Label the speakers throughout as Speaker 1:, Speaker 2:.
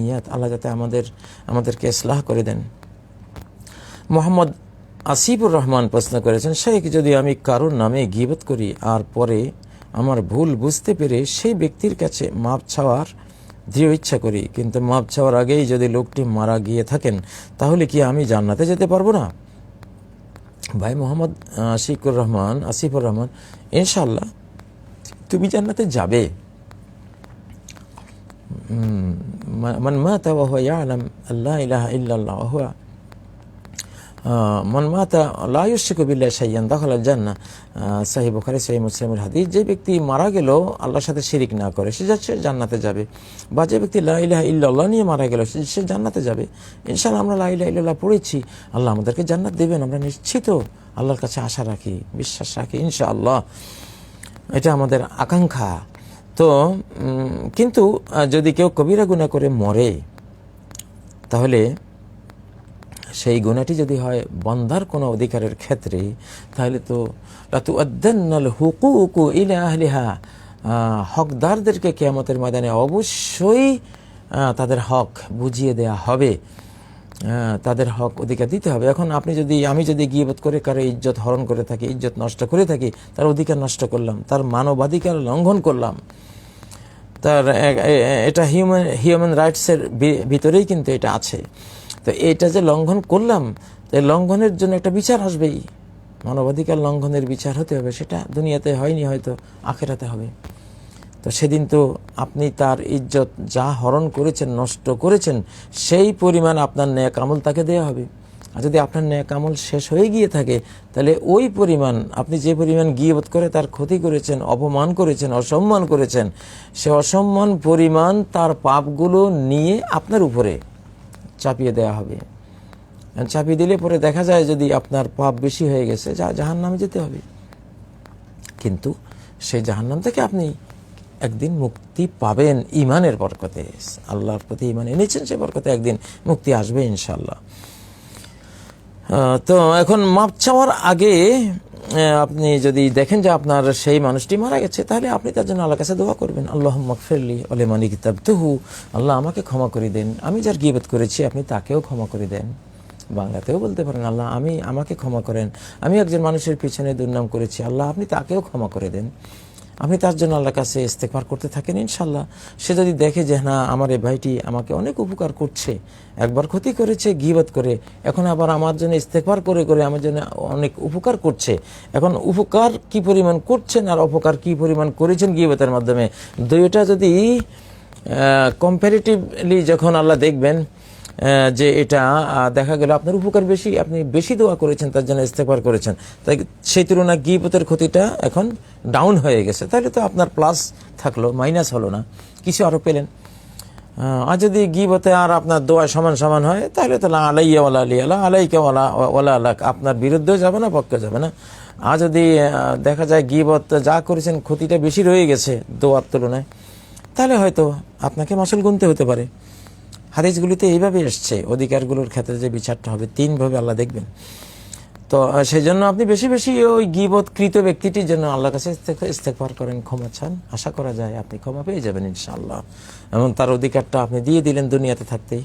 Speaker 1: নিয়াত, আল্লাহ যাতে আমাদের, আমাদেরকে ইসলাহ করে দেন। মোহাম্মদ আসিফুর রহমান প্রশ্ন করেছেন, শেখ, যদি আমি কারোর নামে গিবত করি আর পরে আমার ভুল বুঝতে পেরে সেই ব্যক্তির কাছে মাপ চাওয়ার দৃঢ় ইচ্ছা করি, কিন্তু মাপ চাওয়ার আগেই যদি লোকটি মারা গিয়ে থাকেন, তাহলে কি আমি জান্নাতে যেতে পারব না? ভাই মোহাম্মদ আশিকুর রহমান, আসিফুর রহমান ইনশাল্লাহ তুমি জান্নাতে যাবে। মান মাতা ওয়াহুয়া ইয়ালাম আল্লাহ ইলাহা ইল্লাল্লাহ, ওহুয়া মন মাতা লাউসিকু বিল্লাহ সাইয়ান দখল জান্না সাহি বুখারি, সাহি মুসলিমের হাদিস, যে ব্যক্তি মারা গেল আল্লাহর সাথে শিরিক না করে, সে যাচ্ছে জান্নাতে যাবে। বা যে ব্যক্তি লা ইলাহা ইল্লাল্লাহ নিয়ে মারা গেল সে জান্নাতে যাবে। ইনশাআল্লাহ আমরা লাইলাহ ইল্লাল্লাহ পড়েছি, আল্লাহ আমাদেরকে জান্নাত দেবেন, আমরা নিশ্চিত আল্লাহর কাছে আশা রাখি, বিশ্বাস রাখি, ইনশাআল্লাহ। এটা আমাদের আকাঙ্ক্ষা। তো কিন্তু যদি কেউ কবিরা গুণা করে মরে তাহলে সেই গুণাটি যদি হয় বন্ধার কোনো অধিকারের ক্ষেত্রে তাহলে তো লাতু আদান্নাল হুকুকু ইলা আহলিহা আহ, হকদারদেরকে কেয়ামতের ময়দানে অবশ্যই তাদের হক বুঝিয়ে দেয়া হবে। তাদের হক অধিকার দিতে হবে। এখন আপনি যদি আমি যদি গিয়েবোধ করে কারও ইজ্জত হরণ করে থাকি ইজ্জত নষ্ট করে থাকি তার অধিকার নষ্ট করলাম তার মানবাধিকার লঙ্ঘন করলাম তার এটা হিউম্যান হিউম্যান রাইটসের ভিতরেই কিন্তু এটা আছে। তো এটা যে লঙ্ঘন করলাম, তো এই লঙ্ঘনের জন্য একটা বিচার আসবেই। মানবাধিকার লঙ্ঘনের বিচার হতে হবে, সেটা দুনিয়াতে হয়নি, হয়তো আখেরাতে হবে। তো সেদিন তো আপনি তার ইজ্জত যা হরণ করেছেন, নষ্ট করেছেন, সেই পরিমাণ আপনার ন্যাক আমল তাকে দেওয়া হবে। আর যদি আপনার ন্যাক আমল শেষ হয়ে গিয়ে থাকে, তাহলে ওই পরিমাণ, আপনি যে পরিমাণ গিয়েবোধ করে তার ক্ষতি করেছেন, অপমান করেছেন, অসম্মান করেছেন, সে অসম্মান পরিমাণ তার পাপগুলো নিয়ে আপনার উপরে চাপিয়ে দেওয়া হবে। চাপিয়ে দিলে পরে দেখা যায় যদি আপনার পাপ বেশি হয়ে গেছে, যা জাহান নামে যেতে হবে। কিন্তু সেই জাহান্নাম থেকে আপনি একদিন মুক্তি পাবেন ইমানের বরকতে। আল্লাহর প্রতি ইমান এনেছেন, সে বরকতে একদিন মুক্তি আসবে ইনশাল্লাহ তো এখন মাপ চাওয়ার আগে আপনি যদি দেখেন যে আপনার সেই মানুষটি মারা গেছে, তাহলে আপনি তার জন্য আল্লাহ কাছে দোয়া করবেন। আল্লাহ মকফিরলি অলে মানি কিতাব তুহু আল্লাহ আমাকে ক্ষমা করে দেন। আমি যার গিবত করেছি, আপনি তাকেও ক্ষমা করে দেন। বাংলাতেও বলতে পারেন, আল্লাহ আমি আমাকে ক্ষমা করেন। আমি একজন মানুষের পিছনে দুর্নাম করেছি, আল্লাহ আপনি তাকেও ক্ষমা করে দেন। আপনি তার জন্য আল্লাহর কাছে ইস্তেকবার করতে থাকেন ইনশাল্লাহ সে যদি দেখে যে, না, আমার এই ভাইটি আমাকে অনেক উপকার করছে, একবার ক্ষতি করেছে, গিবত করে, এখন আবার আমার জন্য ইস্তেকবার করে করে আমার জন্য অনেক উপকার করছে। এখন উপকার কি পরিমাণ করছেন আর অপকার কি পরিমাণ করেছেন গিবতের মাধ্যমে? দুইটা যদি কম্পারেটিভলি যখন আল্লাহ দেখবেন যে এটা দেখা গেল আপনার উপকার বেশি, আপনি বেশি দোয়া করেছেন, তার জন্য ইস্তেফার করেছেন। তাই সেই তুলনায় গিবতের ক্ষতিটা এখন ডাউন হয়ে গেছে। তাহলে তো আপনার প্লাস থাকল মাইনাস হলো না। কিছু আরও পেলেন। আর যদি গিবতে আর আপনার দোয়া সমান সমান হয়, তাহলে তো আলাইয়া ওলা আলী আল্লাহ আলাইকে ওলা ওলা আল্লাহ আপনার বিরুদ্ধেও যাবে না পক্ষে যাবে না। আর যদি দেখা যায় গিবত যা করেছেন, ক্ষতিটা বেশি রয়ে গেছে দোয়ার তুলনায়, তাহলে হয়তো আপনাকে মাসুল গুনতে হতে পারে। হাদিসগুলিতে এইভাবে এসছে, অধিকারগুলোর ক্ষেত্রে যে বিচারটা হবে, তিনভাবে আল্লাহ দেখবেন। তো সেই জন্য আপনি বেশি বেশি ওই গিবৎকৃত ব্যক্তিটির জন্য আল্লাহর কাছে ইস্তেক- ইস্তেকবার করেন, ক্ষমা চান। আশা করা যায় আপনি ক্ষমা পেয়ে যাবেন, ইনশাআল্লাহ। এবং তার অধিকারটা আপনি দিয়ে দিলেন দুনিয়াতে থাকতেই।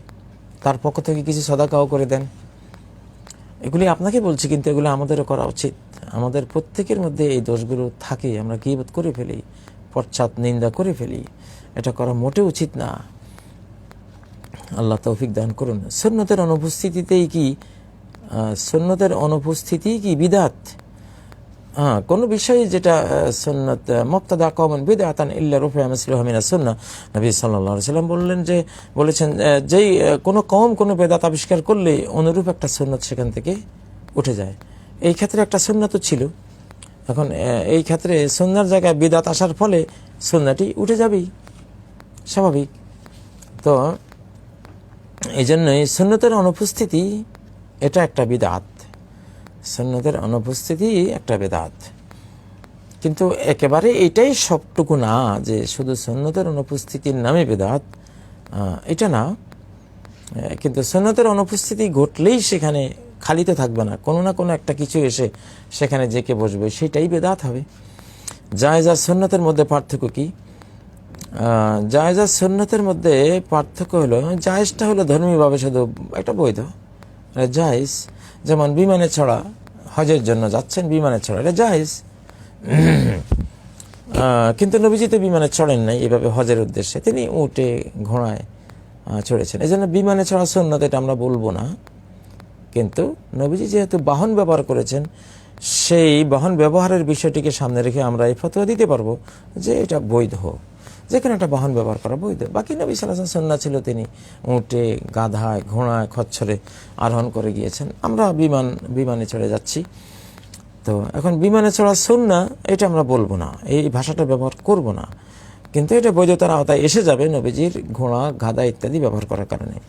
Speaker 1: তার পক্ষ থেকে কিছু সদাকাও করে দেন। এগুলি আপনাকে বলছি, কিন্তু এগুলো আমাদেরও করা উচিত। আমাদের প্রত্যেকের মধ্যে এই দোষগুলো থাকে, আমরা গিবত করে ফেলি, পশ্চাৎ নিন্দা করে ফেলি। এটা করা মোটেও উচিত না। আল্লাহ তৌফিক দান করুন। সন্ন্যতের অনুপস্থিতিতেই কি সন্ন্যতের অনুপস্থিতি কি বিদাত? হ্যাঁ কোনো বিষয়ে যেটা সন্ন্যত মুক্তাদা কমন বিদাতান ইল্লা রুফে আমসিলহমিনা সন্না নবী আলাইহি সাল্লাম বললেন যে, বলেছেন যেই কোনো কম কোনো বেদাত আবিষ্কার করলে অনুরূপ একটা সন্ন্যত সেখান থেকে উঠে যায়। এই ক্ষেত্রে একটা সন্ন্যত ছিল। এখন এই ক্ষেত্রে সন্ন্যার জায়গায় বিদাত আসার ফলে সন্ন্যাটি উঠে যাবেই। স্বাভাবিক। তো এই জন্যই সুন্নতের অনুপস্থিতি এটা একটা বিদাত। সুন্নতের অনুপস্থিতি একটা বেদাত। কিন্তু একেবারে এটাই সবটুকু না যে শুধু সুন্নতের অনুপস্থিতির নামে বেদাত এটা না। কিন্তু সুন্নতের অনুপস্থিতি ঘটলেই সেখানে খালি তো থাকবে না। কোনো না কোনো একটা কিছু এসে সেখানে জেকে বসবে, সেটাই বেদাত হবে। যা যা সুন্নতের মধ্যে পার্থক্য কি? জায়েজ আর মধ্যে পার্থক্য হলো, জায়েজটা হলো ধর্মীয়ভাবে শুধু একটা বৈধ। জায়েজ যেমন বিমানে ছড়া হজের জন্য যাচ্ছেন বিমানে ছড়া এটা জায়েজ। কিন্তু নবীজি তো বিমানে চড়েন নাই, এভাবে হজের উদ্দেশ্যে। তিনি উঠে, ঘোড়ায় চড়েছেন। এই জন্য বিমানে চড়া সন্ন্যত এটা আমরা বলব না। কিন্তু নবীজি যেহেতু বাহন ব্যবহার করেছেন, সেই বাহন ব্যবহারের বিষয়টিকে সামনে রেখে আমরা এই ফতোয়া দিতে পারব যে এটা বৈধ। যেখানে একটা বাহন ব্যবহার করা বৈধ। বাকি নবী সাল্লাহ সন্না ছিল তিনি উঁটে, গাধায়, ঘোড়ায়, খচ্ছরে আরোহণ করে গিয়েছেন। আমরা বিমান, বিমানে চড়ে যাচ্ছি। তো এখন বিমানে চড়া সন্না এটা আমরা বলব না। এই ভাষাটা ব্যবহার করব না। কিন্তু এটা বৈধতার আওতায় এসে যাবে নবীজির ঘোড়া, গাধা ইত্যাদি ব্যবহার করার কারণে।